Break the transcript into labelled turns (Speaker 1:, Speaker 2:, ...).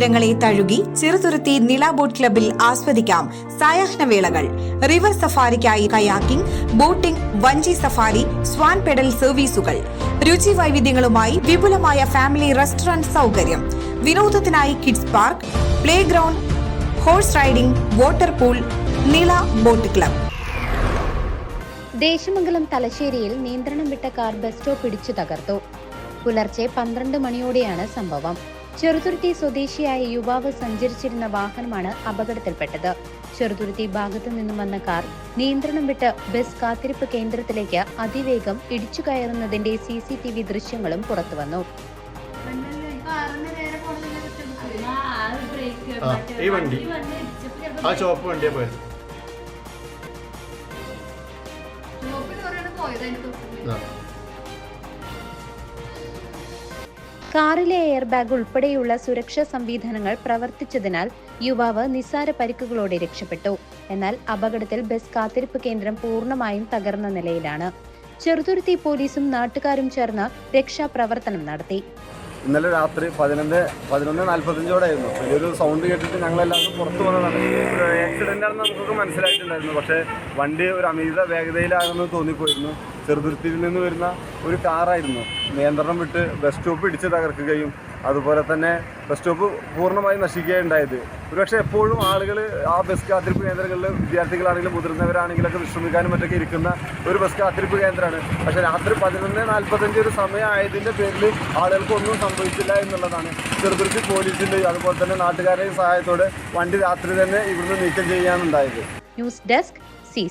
Speaker 1: തീരങ്ങളെ തഴുകി ചെറുതുരുത്തി നില ബോട്ട് ക്ലബിൽ ആസ്വദിക്കാം സായാഹ്നവേളകൾ റിവർ സഫാരിക്കായി കയാക്കിംഗ് ബോട്ടിംഗ് വഞ്ചി സഫാരി സ്വാൻ പെഡൽ സർവീസുകൾ. രുചി വൈവിധ്യങ്ങളുമായി വിപുലമായ ഫാമിലി റെസ്റ്റോറന്റ് സൗകര്യം. വിനോദത്തിനായി kids park play ground horse riding water pool Nila boat club.
Speaker 2: Desamangalam തലശ്ശേരിയിൽ നിയന്ത്രണം വിട്ട കാർ ബസ് സ്റ്റോപ്പ് ഇടിച്ചു തകർത്തു. പുലർച്ചെ പന്ത്രണ്ട് മണിയോടെയാണ് സംഭവം. ചെറുതുരുത്തി സ്വദേശിയായ യുവാവ് സഞ്ചരിച്ചിരുന്ന വാഹനമാണ് അപകടത്തിൽപ്പെട്ടത് ചെറുതുരുത്തി ഭാഗത്തു നിന്നും വന്ന കാർ നിയന്ത്രണം വിട്ട് ബസ് കാത്തിരിപ്പ് കേന്ദ്രത്തിലേക്ക് അതിവേഗം ഇടിച്ചു കയറുന്നതിന്റെ സി സി ടി വി ദൃശ്യങ്ങളും പുറത്തുവന്നു
Speaker 3: ആ, ഈ വണ്ടി. ആ ചുവപ്പ് വണ്ടിയാ പോയത് ആ.
Speaker 2: കാറിലെ എയർ ബാഗ് ഉൾപ്പെടെയുള്ള സുരക്ഷാ സംവിധാനങ്ങൾ പ്രവർത്തിച്ചതിനാൽ യുവാവ് നിസ്സാര പരിക്കുകളോടെ രക്ഷപ്പെട്ടു. എന്നാൽ അപകടത്തിൽ ബസ് കാത്തിരിപ്പ് കേന്ദ്രം പൂർണമായും തകർന്ന നിലയിലാണ്. ചെറുതുരുത്തി പോലീസും നാട്ടുകാരും ചേർന്ന് രക്ഷാപ്രവർത്തനം നടത്തി.
Speaker 4: ഇന്നലെ രാത്രി പതിനൊന്ന് പതിനൊന്ന് നാല്പത്തഞ്ചോടെ ആയിരുന്നു വലിയൊരു സൗണ്ട് കേട്ടിട്ട് ഞങ്ങളെല്ലാവരും പുറത്തു വന്നതാണ്. ആക്സിഡന്റ് ആണെന്ന് നമുക്കൊക്കെ മനസ്സിലായിട്ടുണ്ടായിരുന്നു. പക്ഷേ വണ്ടി ഒരു അമിത വേഗതയിലാണെന്ന് തോന്നിപ്പോയിരുന്നു. ചെറുതുരുത്തിയിൽ നിന്ന് വരുന്ന ഒരു കാറായിരുന്നു. നിയന്ത്രണം വിട്ട് ബസ് സ്റ്റോപ്പ് ഇടിച്ച് തകർക്കുകയും അതുപോലെ തന്നെ ബസ് സ്റ്റോപ്പ് പൂർണമായി നശിക്കുകയുണ്ടായത് ഒരുപക്ഷെ എപ്പോഴും ആളുകൾ ആ ബസ് കാത്തിരിപ്പ് കേന്ദ്രങ്ങളിൽ വിദ്യാർത്ഥികളാണെങ്കിലും മുതിർന്നവരാണെങ്കിലൊക്കെ വിശ്രമിക്കാനും മറ്റൊക്കെ ഇരിക്കുന്ന ഒരു ബസ് കാത്തിരിപ്പ് കേന്ദ്രമാണ്. പക്ഷേ രാത്രി പതിനൊന്ന് നാൽപ്പത്തഞ്ച് ഒരു സമയമായതിന്റെ പേരിൽ ആളുകൾക്കൊന്നും സംഭവിച്ചില്ല എന്നുള്ളതാണ്. ചെറുതുരുത്തി പോലീസിന്റെയും അതുപോലെ തന്നെ നാട്ടുകാരുടെയും സഹായത്തോടെ വണ്ടി രാത്രി തന്നെ ഇവിടുന്ന് നീക്കം ചെയ്യാനുണ്ടായത്
Speaker 2: ന്യൂസ് ഡെസ്ക് സി